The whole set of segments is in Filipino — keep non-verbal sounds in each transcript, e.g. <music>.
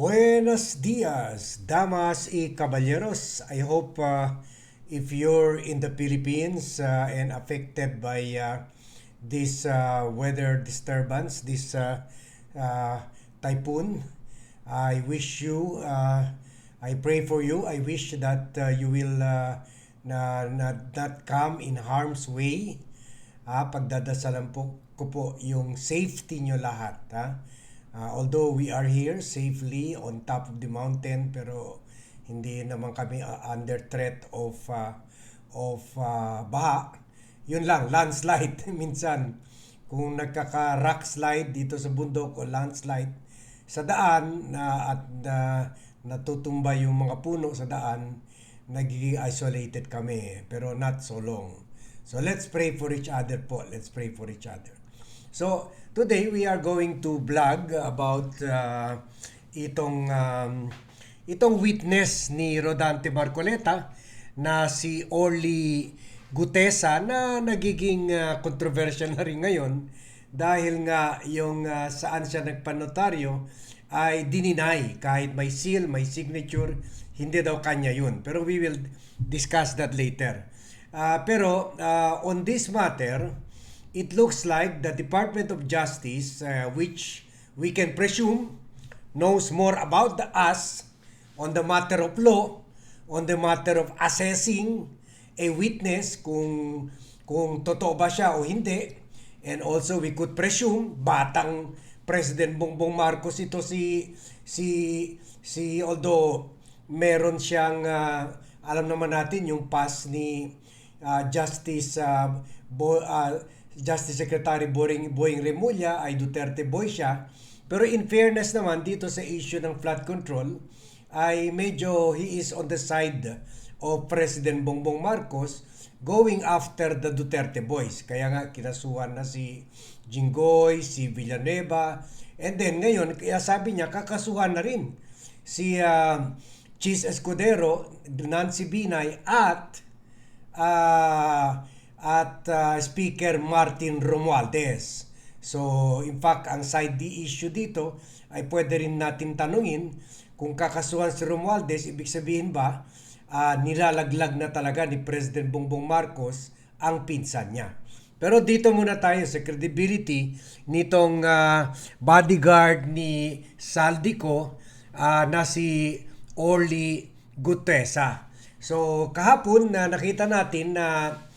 Buenos dias, damas y caballeros. I hope uh, if you're in the Philippines uh, and affected by uh, this uh, weather disturbance, this uh, uh, typhoon, I wish you, uh, I pray for you. I wish that uh, you will uh, na, not, not come in harm's way. Ah, pagdadasalan po ko po yung safety nyo lahat. Ha? Ah, although we are here safely on top of the mountain pero hindi naman kami ah, under threat of ah, of ah, baha. Yun lang, landslide <laughs> minsan. Kung nagkaka-rock slide dito sa bundok o landslide sa daan na at na natutumba yung mga puno sa daan, nagiging isolated kami pero not so long. So let's pray for each other po. Let's pray for each other. So, today we are going to vlog about uh, itong um, itong witness ni Rodante Marcoleta na si Orly Gutesa na nagiging uh, controversial na rin ngayon dahil nga yung uh, saan siya nagpanotaryo ay dininay kahit may seal, may signature, hindi daw kanya yun. Pero we will discuss that later. Uh, pero uh, on this matter, it looks like the Department of Justice, uh, which we can presume knows more about the us on the matter of law, on the matter of assessing a witness kung kung totoo ba siya o hindi. And also we could presume batang President Bongbong Marcos ito si si si although meron siyang uh, alam naman natin yung past ni uh, Justice uh, Bo, uh, Justice Secretary Boring, Boying Remulla ay Duterte boy siya. Pero in fairness naman dito sa issue ng flood control ay medyo he is on the side of President Bongbong Marcos going after the Duterte boys. Kaya nga kinasuhan na si Jinggoy, si Villanueva, and then ngayon kaya sabi niya kakasuhan na rin si uh, Cheese Escudero, Nancy Binay at uh, at uh, Speaker Martin Romualdez. So, in fact, ang side the issue dito ay pwede rin natin tanungin kung kakasuhan si Romualdez, ibig sabihin ba uh, nilalaglag na talaga ni President Bongbong Marcos ang pinsan niya. Pero dito muna tayo sa credibility nitong uh, bodyguard ni Saldico uh, na si Orly Gutesa. So kahapon na uh, nakita natin na uh,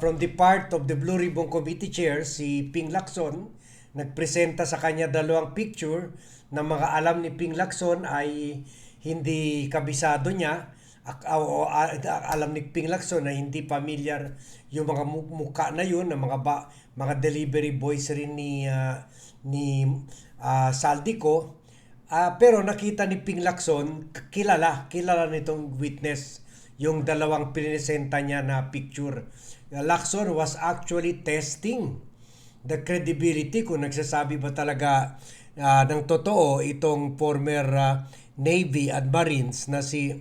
from the part of the Blue Ribbon Committee Chair, si Ping Lacson, nagpresenta sa kanya dalawang picture na mga alam ni Ping Lacson ay hindi kabisado niya. O alam ni Ping Lacson na hindi familiar yung mga muka na yun ng mga ba, mga delivery boys rin ni uh, ni uh, Saldico. Uh, pero nakita ni Ping Lacson kilala kilala nitong witness yung dalawang pinesenta niya na picture Lacson was actually testing the credibility kung nagsasabi ba talaga uh, ng totoo itong former uh, Navy at Marines na si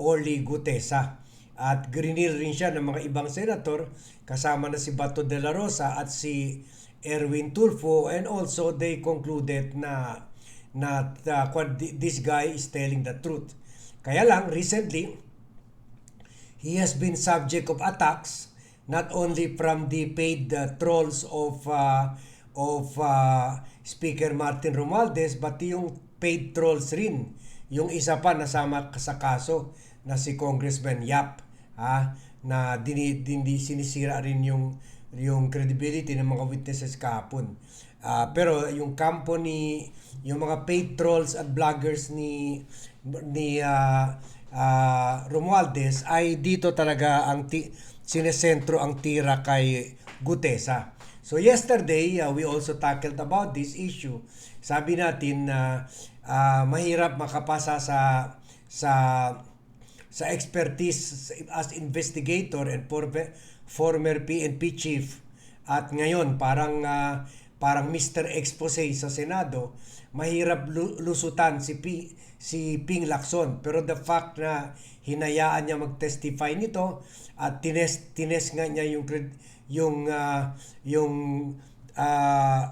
Orly Gutesa. At grinil rin siya ng mga ibang senator kasama na si Bato de la Rosa at si Erwin Tulfo and also they concluded na na uh, this guy is telling the truth. Kaya lang recently he has been subject of attacks not only from the paid uh, trolls of uh, of uh, Speaker Martin Romualdez but yung paid trolls rin yung isa pa nasama sa kaso na si Congressman Yap ha, na dini, dini sinisira rin yung yung credibility ng mga witnesses kahapon. Uh, pero yung kampo ni yung mga paid trolls at bloggers ni ni uh, uh, Romualdez ay dito talaga ang ti- sinesentro ang tira kay Gutesa. So yesterday uh, we also tackled about this issue. Sabi natin na uh, uh, mahirap makapasa sa sa sa expertise as investigator and former PNP chief at ngayon parang uh, parang Mr. Expose sa Senado mahirap lusutan si P, si Ping Lacson pero the fact na hinayaan niya mag-testify nito at tines tines nga niya yung yung uh, yung uh,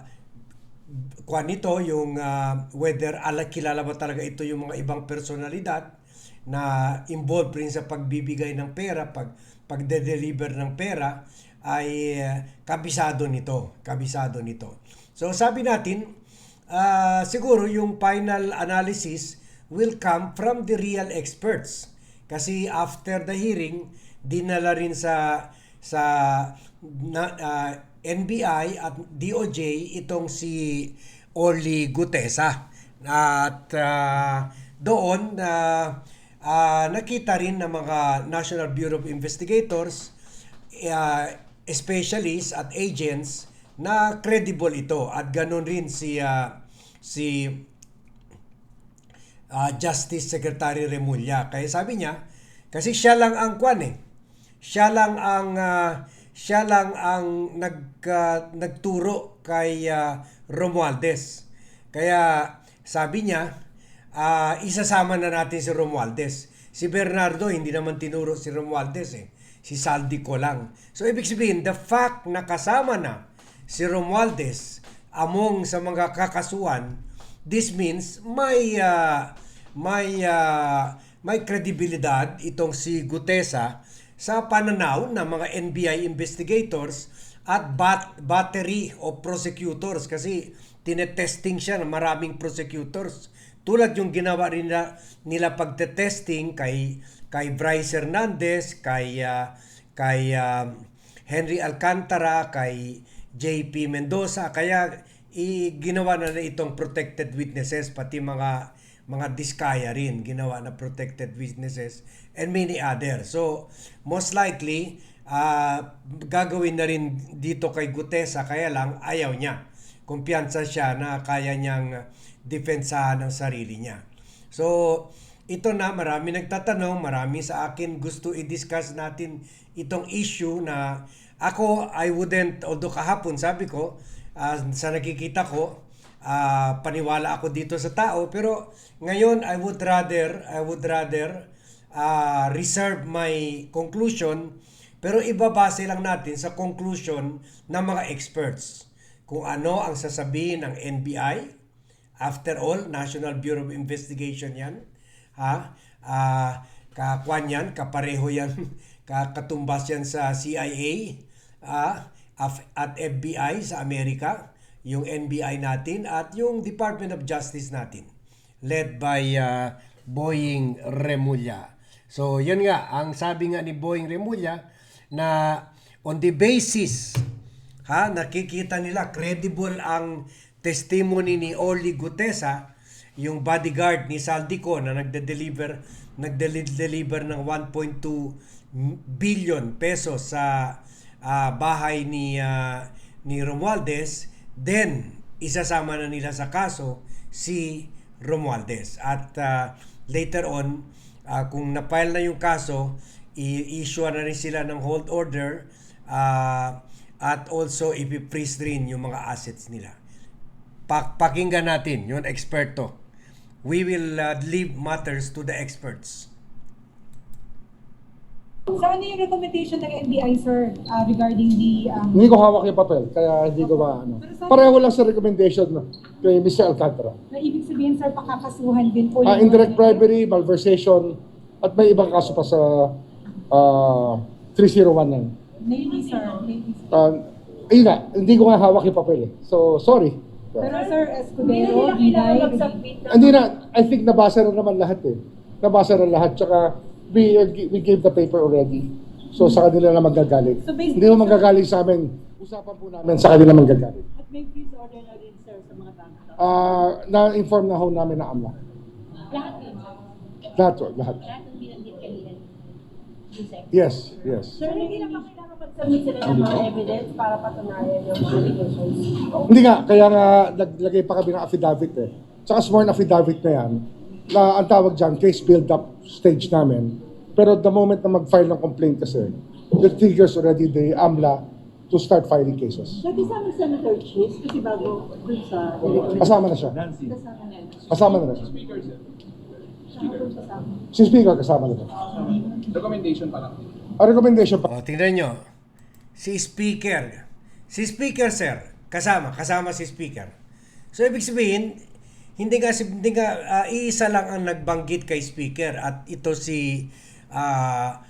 kwan nito, yung ah, whether ala, kilala ba talaga ito yung mga ibang personalidad na involved rin sa pagbibigay ng pera, pag pagde-deliver ng pera ay ah, kabisado nito, kabisado nito. So sabi natin, ah, siguro yung final analysis will come from the real experts. Kasi after the hearing, dinala rin sa sa na, ah, NBI at DOJ itong si Orly Gutesa. At ah, doon na ah, nakita rin ng mga National Bureau of Investigators, ah, specialists at agents na credible ito at ganun rin si ah, si ah, Justice Secretary Remulla. Kaya sabi niya, kasi siya lang ang kwan eh. Siya lang ang ah, siya lang ang nag ah, nagturo kay ah, Romualdez. Kaya sabi niya, ah, isasama na natin si Romualdez. Si Bernardo hindi naman tinuro si Romualdez eh. Si Saldi ko lang. So ibig sabihin, the fact na kasama na si Romualdez among sa mga kakasuhan, this means may ah, may ah, may kredibilidad itong si Gutesa sa pananaw ng mga NBI investigators at bat- battery of prosecutors kasi tinetesting siya ng maraming prosecutors. Tulad yung ginawa rin nila, nila pagtetesting kay kay Bryce Hernandez, kay ah, kay ah, Henry Alcantara, kay JP Mendoza. Kaya i ginawa na na itong protected witnesses pati mga mga diskaya rin ginawa na protected witnesses and many others. So most likely ah, gagawin na rin dito kay Gutesa kaya lang ayaw niya. Kumpiyansa siya na kaya niyang depensahan ang sarili niya. So, ito na, marami nagtatanong, marami sa akin gusto i-discuss natin itong issue na ako, I wouldn't, although kahapon sabi ko, ah, sa nakikita ko, ah, paniwala ako dito sa tao, pero ngayon I would rather, I would rather ah, reserve my conclusion, pero ibabase lang natin sa conclusion ng mga experts. Kung ano ang sasabihin ng NBI, After all, National Bureau of Investigation yan. Ha? Ah, kakwan yan, kapareho yan, <laughs> kakatumbas yan sa CIA af- at FBI sa Amerika, yung NBI natin at yung Department of Justice natin led by ah, Boying Remulla. So, yun nga, ang sabi nga ni Boying Remulla na on the basis ha, nakikita nila credible ang testimony ni Orly Gutesa, yung bodyguard ni Saldico na nagde-deliver nagde-deliver ng 1.2 billion pesos sa ah, bahay ni ah, ni Romualdez, then isasama na nila sa kaso si Romualdez. At ah, later on, ah, kung na-file na yung kaso, i-issue na rin sila ng hold order ah, at also ipi-freeze rin yung mga assets nila. Pak pakinggan natin yung eksperto. We will uh, leave matters to the experts. So ano yung recommendation ng NBI, sir, uh, regarding the... Um, Hindi ko hawak yung papel, kaya hindi ko maano. Pareho lang sa recommendation no, kay Mr. Alcantara. na ibig sabihin, sir, pakakasuhan din po Ah, indirect bribery, malversation, at may ibang kaso pa sa ah 3019. Maybe, sir. Maybe, sir. Uh, ayun nga, hindi ko nga hawak yung papel eh. So, sorry. Pero, sir, Escudero, Binay, Hindi na, I think nabasa na naman lahat eh. Nabasa na lahat, tsaka we, we gave the paper already. So, sa kanila na magagaling. So, basically, Hindi mo magagaling sa amin. Usapan po namin sa kanila magagaling. At may freeze order na rin, sir, sa mga bank. Ah, na-inform na ho namin na AMLA. Lahat yun. Lahat, ho, lahat. Lahat ng binanggit kanina. Yusek. Yes, yes. Sir, hindi na pa kailangan mag-submit sila ng mga evidence para patunayan yung mga allegations. Hindi nga, kaya nga naglagay pa kami ng affidavit eh. Tsaka sworn affidavit na yan, na ang tawag dyan, case build-up stage namin. Pero the moment na mag-file ng complaint kasi, the triggers already the AMLA to start filing cases. Nag-isama Senator Chis kasi bago dun sa Kasama na siya. kasama na yun. Kasama na rin. Si Speaker kasama na rin. Recommendation pa lang. Ang recommendation pa, O, tingnan nyo. Si Speaker. Si Speaker, sir. Kasama. Kasama si Speaker. So ibig sabihin, hindi nga hindi nga ah, iisa lang ang nagbanggit kay speaker at ito si ah,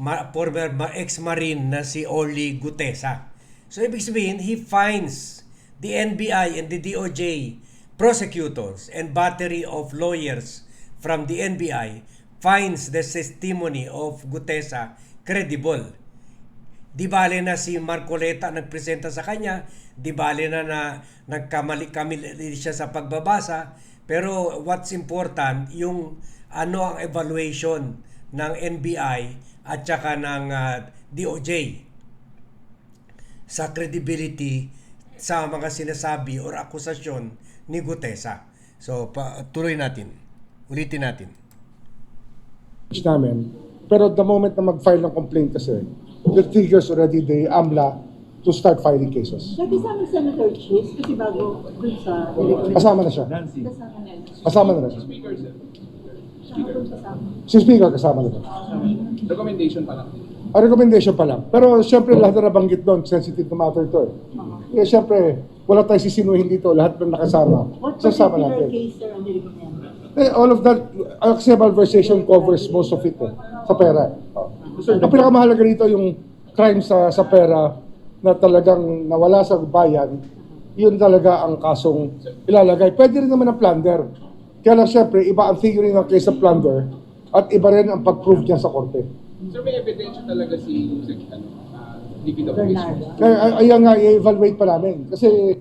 ma- former ma- ex-marine na si Orly Gutesa. So ibig sabihin, he finds the NBI and the DOJ prosecutors and battery of lawyers from the NBI finds the testimony of Gutesa credible. Di bale na si Marcoleta nagpresenta sa kanya, di bale na na nagkamali kamali siya sa pagbabasa, pero what's important yung ano ang evaluation ng NBI at saka ng ah, DOJ sa credibility sa mga sinasabi or akusasyon ni Gutesa. So, pa, tuloy natin. Ulitin natin. namin. Pero the moment na mag-file ng complaint kasi, it triggers already the AMLA to start filing cases. Nag-isama Senator Chis kasi bago dun sa. Kasama na siya. Kasama na yun. Kasama na rin. Speaker, sir. Kasama. Kasama. Si Speaker kasama na rin. Recommendation pa lang. Ang recommendation pa lang. Pero siyempre lahat na nabanggit doon, sensitive na matter to eh. Kaya siyempre, wala tayong sisinuhin dito, lahat na nakasama. What Sasama particular natin. case, sir, ang recommend? Eh, all of that, Axia malversation covers most of it eh, sa pera. Oh. Ang pinakamahalaga rito yung crime sa sa pera na talagang nawala sa bayan, yun talaga ang kasong ilalagay. Pwede rin naman ang plunder. Kaya lang siyempre, iba ang figuring ng case of plunder at iba rin ang pag-prove niya sa korte. Sir, may ebidensya talaga si Sec, ano, uh, DPWH. Kaya ay- ayan nga, i-evaluate pa namin. Kasi,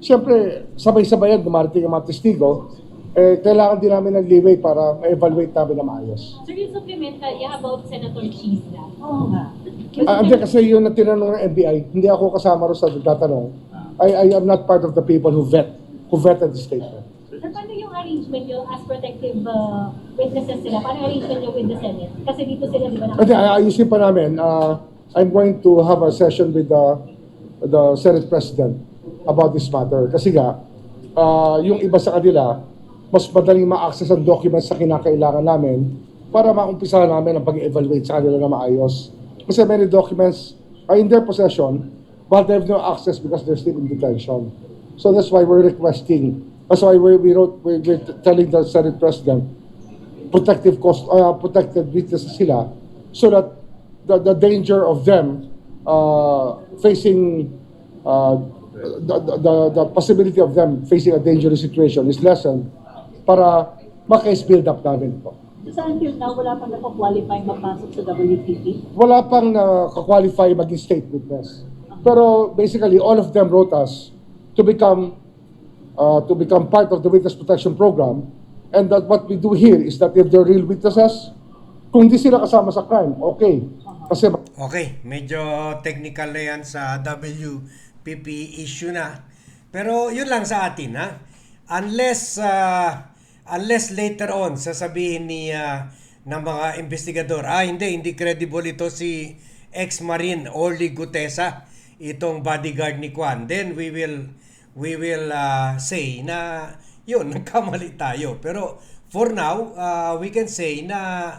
siyempre, sabay-sabayan, dumarating ang mga testigo, eh, kailangan din namin ng leeway para ma-evaluate namin na maayos. Sir, yung supplemental, yeah, about Senator Cheese na. Oo nga. Ah, hindi kasi yun na tinanong ng NBI, hindi ako kasama rin sa tatanong. I, I am not part of the people who vet, who vetted the statement. Sir, paano yung arrangement nyo as protective uh, witnesses sila? Paano yung arrangement nyo with the Senate? Kasi dito sila, di ba, Hindi, nakasama? ayusin pa namin. Ah, I'm going to have a session with the, the Senate President about this matter. Kasi nga, mas madaling ma-access ang documents na kinakailangan namin para maumpisa namin ang pag-evaluate sa kanila na maayos. Kasi many documents are in their possession, but they have no access because they're still in detention. So that's why we're requesting, that's why we, we wrote, we, we're telling the Senate President, protective cost, uh, protected witnesses sila so that the, the danger of them uh, facing uh, the, the, the possibility of them facing a dangerous situation is lessened para ma-case build up namin po. So until now, wala pang napakwalify mapasok sa WPP? Wala pang na-qualify maging state witness. Pero basically, all of them wrote us to become uh, to become part of the witness protection program. And that what we do here is that if they're real witnesses, kung di sila kasama sa crime, okay. Kasi Okay, medyo technical na yan sa WPP issue na. Pero yun lang sa atin ha. Unless uh, unless later on sasabihin ni uh, ng mga investigador, ah hindi hindi credible ito si ex-marine Orly Gutesa, itong bodyguard ni Kwan. Then we will we will uh, say na yun, <laughs> nagkamali tayo. Pero for now, uh, we can say na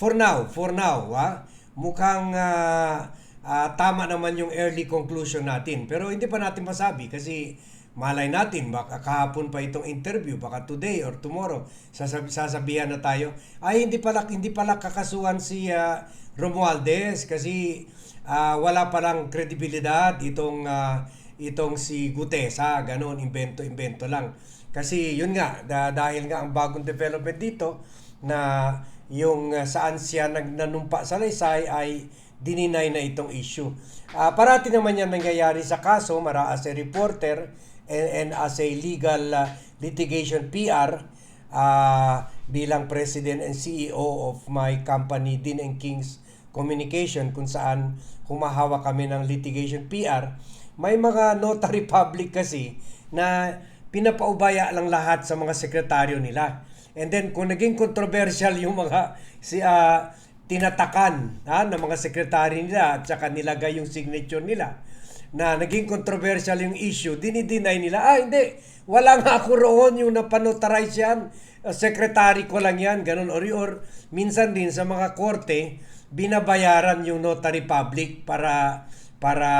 for now, for now, ha, mukhang ah, ah, tama naman yung early conclusion natin. Pero hindi pa natin masabi kasi malay natin, baka kahapon pa itong interview, baka today or tomorrow, sasab- sasabihan na tayo, ay hindi pala, hindi pala kakasuhan si ah, Romualdez kasi ah, wala palang kredibilidad itong ah, itong si Gutesa, ganun, invento-invento lang. Kasi yun nga, da- dahil nga ang bagong development dito na yung uh, saan siya nagnanumpa sa laysay ay dininay na itong issue. Ah, parati naman yan nangyayari sa kaso, mara as a reporter and, and as a legal uh, litigation PR ah, bilang president and CEO of my company, Dean and Kings Communication, kung saan humahawa kami ng litigation PR, may mga notary <laughs> public kasi na pinapaubaya lang lahat sa mga sekretaryo nila. And then kung naging controversial yung mga si ah, tinatakan ha, ng mga sekretary nila at saka nilagay yung signature nila na naging controversial yung issue, dinideny nila, ah hindi, wala nga ako roon yung napanotarize yan, Ah, secretary ko lang yan, ganun, or, or minsan din sa mga korte, binabayaran yung notary public para para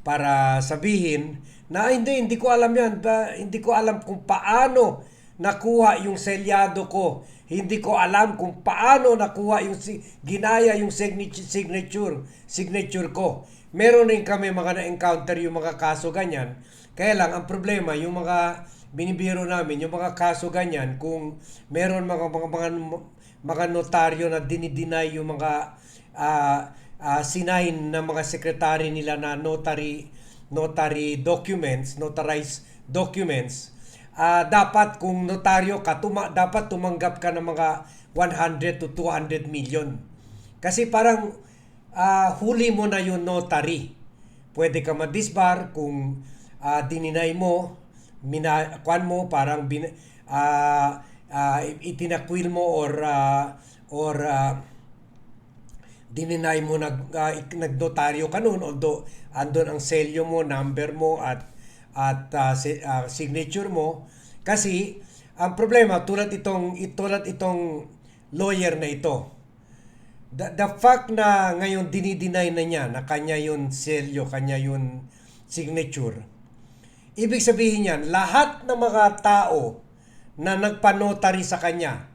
para sabihin na "Ay, hindi hindi ko alam yan Ba- hindi ko alam kung paano nakuha yung selyado ko. Hindi ko alam kung paano nakuha yung ginaya yung signature signature ko meron rin kami mga na-encounter yung mga kaso ganyan kaya lang ang problema yung mga binibiro namin yung mga kaso ganyan kung meron mga mga mga, mga notaryo na dinideny yung mga ah ah, sinahin ng mga sekretary nila na notary notary documents, notarized documents, ah, dapat kung notaryo ka, tuma- dapat tumanggap ka ng mga 100 to 200 million. Kasi parang ah, huli mo na yung notary. Pwede ka madisbar kung ah, dininay mo, mina, mo, parang bin, ah, ah, itinakwil mo or ah, or ah, dininay mo nag uh, nagnotaryo ka noon although andon ang selyo mo, number mo at at uh, si- uh, signature mo kasi ang problema tulad itong tulad itong lawyer na ito the, the fact na ngayon dinideny na niya na kanya yun selyo, kanya yun signature ibig sabihin yan lahat ng mga tao na nagpanotary sa kanya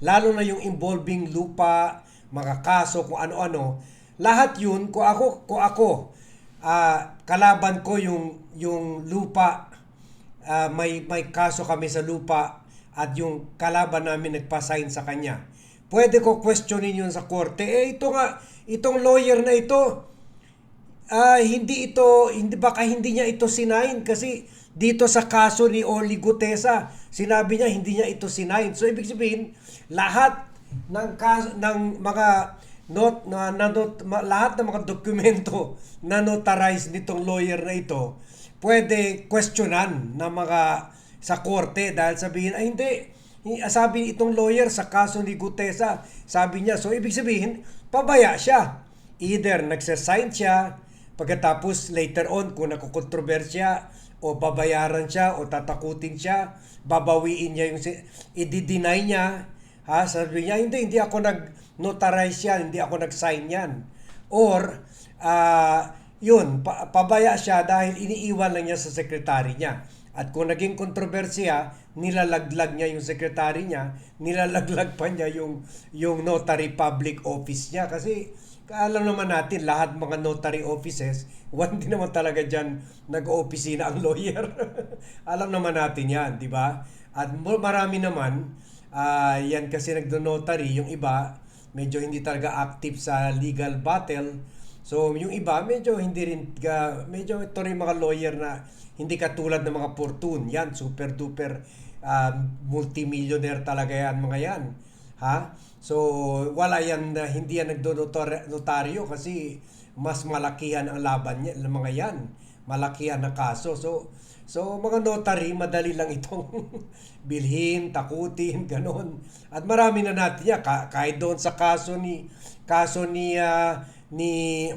lalo na yung involving lupa, mga kaso, kung ano-ano, lahat yun, kung ako, kung ako, ah, kalaban ko yung, yung lupa, ah, may, may kaso kami sa lupa, at yung kalaban namin nagpasign sa kanya. Pwede ko questionin yun sa korte. Eh, ito nga, itong lawyer na ito, Ah, hindi ito, hindi baka hindi niya ito sinain kasi dito sa kaso ni Oli Gutesa, sinabi niya hindi niya ito sinain. So ibig sabihin, lahat ng kaso, ng mga not na, na not, ma- lahat ng mga dokumento na notarize nitong lawyer na ito, pwede questionan ng mga sa korte dahil sabihin ay hindi Hi- sabi itong lawyer sa kaso ni Gutesa, sabi niya, so ibig sabihin, pabaya siya. Either nagsasign siya, pagkatapos later on kung nakukontrobersya o babayaran siya o tatakutin siya, babawiin niya yung i-deny niya, ha? Sabi niya, hindi, hindi ako nag-notarize yan, hindi ako nag-sign yan. Or, ah, yun, pa- pabaya siya dahil iniiwan lang niya sa sekretary niya. At kung naging kontrobersya, nilalaglag niya yung sekretary niya, <laughs> nilalaglag pa niya yung, yung notary public office niya. Kasi alam naman natin, lahat mga notary offices, <laughs> one din naman talaga dyan nag-opisina ang lawyer. <laughs> alam naman natin yan, di ba? At marami naman, ah, yan kasi nagdo-notary, yung iba, medyo hindi talaga active sa legal battle. So, yung iba, medyo hindi rin, ga- medyo ito rin mga lawyer na hindi katulad ng mga fortune. Yan, super duper ah, multimillionaire talaga yan, mga yan. Ha? So, wala yan, na hindi yan nagdo-notaryo kasi mas malakihan ang laban niya, mga yan. Malakihan na kaso. So, so mga notary, madali lang itong <laughs> bilhin, takutin, <laughs> ganon. At marami na natin yan. Ka- kahit doon sa kaso ni, kaso ni, ah, ni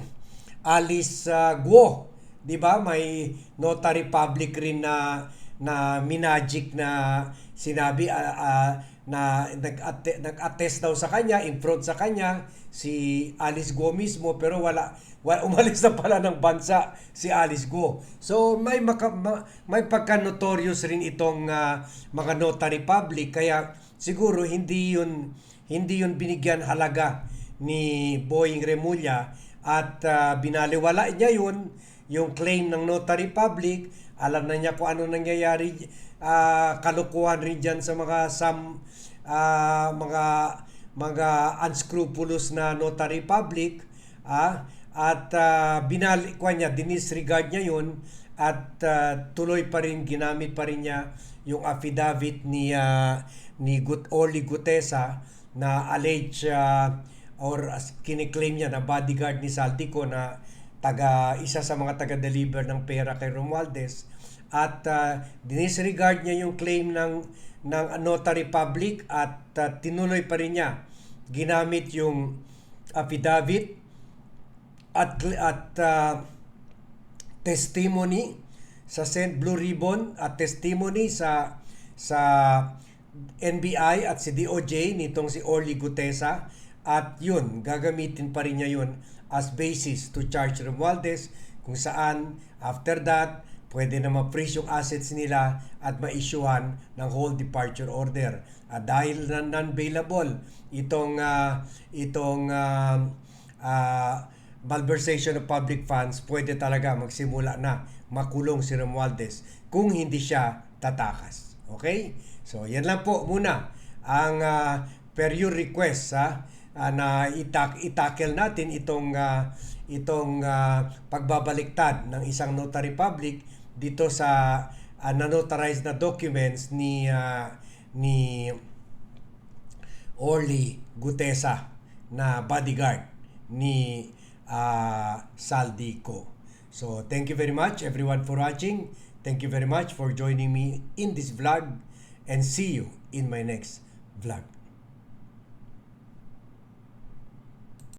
Alice ah, Guo, 'di ba? May notary public rin na na minagic na sinabi ah, ah, na nag-atte- nag-attest daw sa kanya, in front sa kanya si Alice Guo mismo pero wala, wala <laughs> umalis na pala ng bansa si Alice Guo. So may maka, ma- may pagka-notorious rin itong ah, mga notary public kaya siguro hindi yun hindi yun binigyan halaga ni Boying Remulla at ah, binaliwala niya yun yung claim ng notary public alam na niya kung ano nangyayari ah, kalukuhan rin dyan sa mga some ah, mga mga unscrupulous na notary public ah, at uh, binalik kwa niya dinisregard niya yun at ah, tuloy pa rin ginamit pa rin niya yung affidavit ni ah, ni Gut Oli Gutesa na alleged ah, or as kiniklaim niya na bodyguard ni Saltico na taga isa sa mga taga-deliver ng pera kay Romualdez. At uh, dinisregard niya yung claim ng ng notary public at ah, tinuloy pa rin niya. Ginamit yung affidavit at at ah, testimony sa St. Blue Ribbon at testimony sa sa NBI at si DOJ nitong si Orly Gutesa. At yun, gagamitin pa rin niya yun as basis to charge Romualdez kung saan after that pwede na ma-freeze yung assets nila at ma-issuean ng whole departure order. At dahil na non-bailable itong ah, itong ah, ah, malversation of public funds, pwede talaga magsimula na makulong si Romualdez kung hindi siya tatakas. Okay? So, yan lang po muna ang uh, per your request ha, ah, na itak itakel natin itong ah, itong ah, pagbabaliktad ng isang notary public dito sa uh, nanotarized na documents ni ah, ni Orly Gutesa na bodyguard ni uh, Saldico. So, thank you very much everyone for watching. Thank you very much for joining me in this vlog and see you in my next vlog.